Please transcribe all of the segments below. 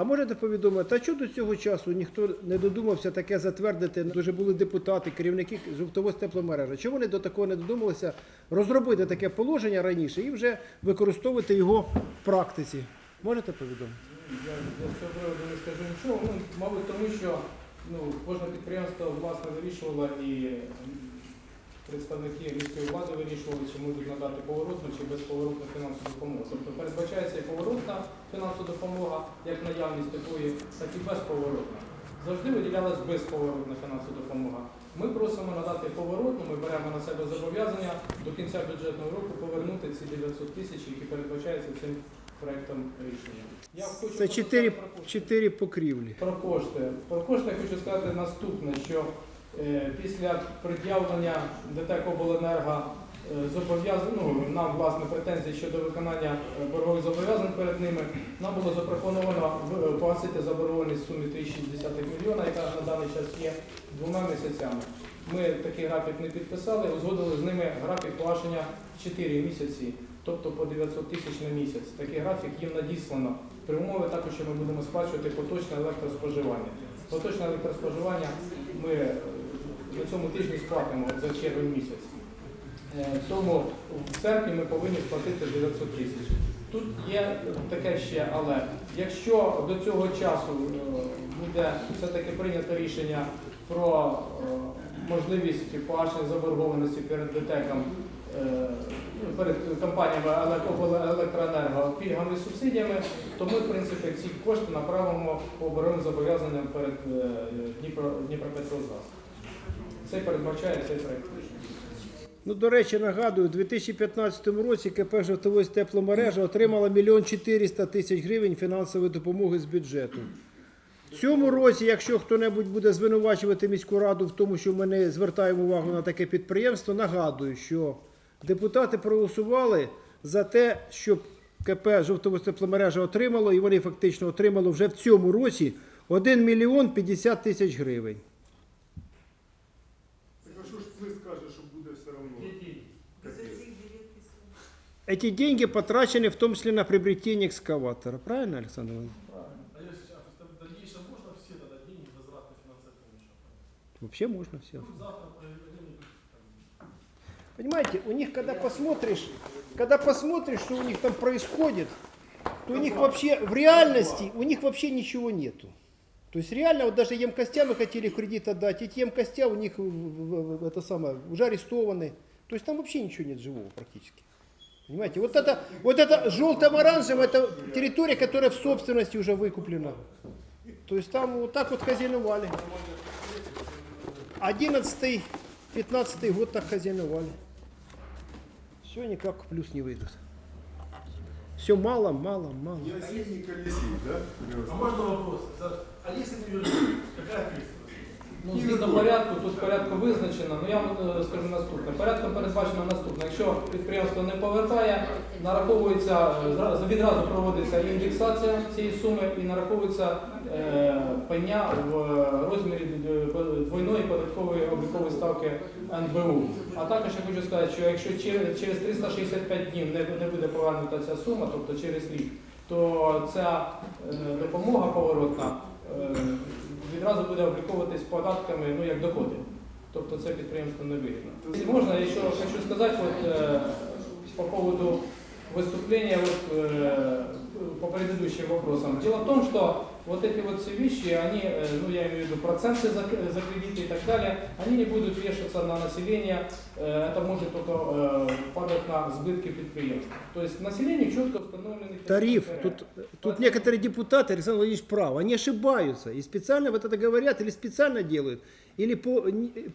А можете повідомити, а чого до цього часу ніхто не додумався таке затвердити? Дуже були депутати, керівники жовтовоз тепломережі. Чому вони до такого не додумалися розробити таке положення раніше і вже використовувати його в практиці? Можете повідомити? Я, з цього не скажу нічого. Ну, мабуть, тому що ну, кожне підприємство власне вирішувало і представники міської влади вирішували, чи можуть надати поворотну чи безповоротну фінансову допомогу. Тобто фінансова допомога, як наявність такої, так і безповоротна. Завжди виділялась безповоротна фінансова допомога. Ми просимо надати поворотну, ми беремо на себе зобов'язання до кінця бюджетного року повернути ці 900 тисяч, які передбачаються цим проектом рішення. Я хочу Це чотири, чотири покрівлі. Про кошти. Про кошти я хочу сказати наступне, що е, після пред'явлення ДТЕК Обленерго зобов'язань, ну, нам власне претензії щодо виконання е, боргових зобов'язань перед ними, нам було запропоновано е, погасити заборгованість сумі 3,6 мільйона, яка на даний час є двома місяцями. Ми такий графік не підписали, узгодили з ними графік погашення в 4 місяці, тобто по 900 тисяч на місяць. Такий графік їм надіслано. При умові також, що ми будемо сплачувати поточне електроспоживання. Поточне електроспоживання ми е, на цьому тижні сплатимо за червень місяць. Е, Тому в серпні ми повинні сплатити 900 тисяч. Тут є таке ще, але якщо до цього часу е, буде все-таки прийнято рішення про е, можливість погашення заборгованості перед ДТЕКом, ну, перед компаніями «Електро- електроенерго пільгами і субсидіями, то ми, в принципі, ці кошти направимо по оборонним зобов'язанням перед е, Це передбачає цей проект рішення. Ну, до речі, нагадую, у 2015 році КП «Жовтовось тепломережа отримала 1 мільйон 400 тисяч гривень фінансової допомоги з бюджету. В цьому році, якщо хто-небудь буде звинувачувати міську раду в тому, що ми не звертаємо увагу на таке підприємство, нагадую, що депутати проголосували за те, щоб КП «Жовтовось тепломережа отримало, і вони фактично отримали вже в цьому році 1 мільйон 50 тисяч гривень. Що буде все одно? Эти деньги потрачены в том числе на приобретение экскаватора. Правильно, Александр Иванович? Правильно. А если а в дальнейшем можно все тогда деньги возвратной финансовой помощи? Вообще можно все. Ну, завтра Понимаете, у них, когда посмотришь, когда посмотришь, что у них там происходит, то у них вообще в реальности, у них вообще ничего нету. То есть реально, вот даже емкостя мы хотели в кредит отдать, эти емкостя у них это самое, уже арестованы. То есть там вообще ничего нет живого практически. Понимаете, вот это, вот это желто-оранжевое, это территория, которая в собственности уже выкуплена. То есть там вот так вот хозяиновали. 11 15 год так хозяиновали. Все никак в плюс не выйдут. Все мало, мало, мало. Не не колесей, да? А можно вопрос? А если не вернуть, какая ответственность? Ну, згідно порядку, тут порядку визначено. Ну я вам е, скажу наступне. Порядком передбачено наступне. Якщо підприємство не повертає, нараховується е, зра- відразу проводиться індексація цієї суми і нараховується е, пеня в е, розмірі е, двойної податкової облікової ставки НБУ. А також я хочу сказати, що якщо через, через 365 днів не, не буде повернута ця сума, тобто через рік, то ця е, допомога поворотна. Е, відразу буде обліковуватись податками ну, як доходи. Тобто це підприємство не вигідно. Якщо можна, я ще хочу сказати от, е, по поводу виступлення вот, э, по предыдущим вопросам. Дело в том, что вот эти вот все вещи, они, э, ну я имею в виду проценты за, за кредиты и так далее, они не будут вешаться на население, э, это может только э, падать на сбытки предприятия. То есть население четко установлены Тариф. Тут, тут некоторые депутаты, Александр Владимирович прав, они ошибаются. И специально вот это говорят, или специально делают, или по,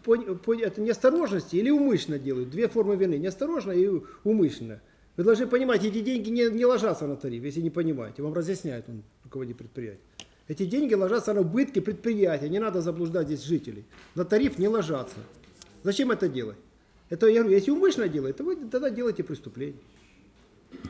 по, по это неосторожности, или умышленно делают. Две формы вины. Неосторожно и умышленно. Вы должны понимать, эти деньги не, не ложатся на тариф, если не понимаете. Вам разъясняет он, руководитель предприятия. Эти деньги ложатся на убытки предприятия. Не надо заблуждать здесь жителей. На тариф не ложатся. Зачем это делать? Это я говорю, если умышленно делать, то вы тогда делаете преступление.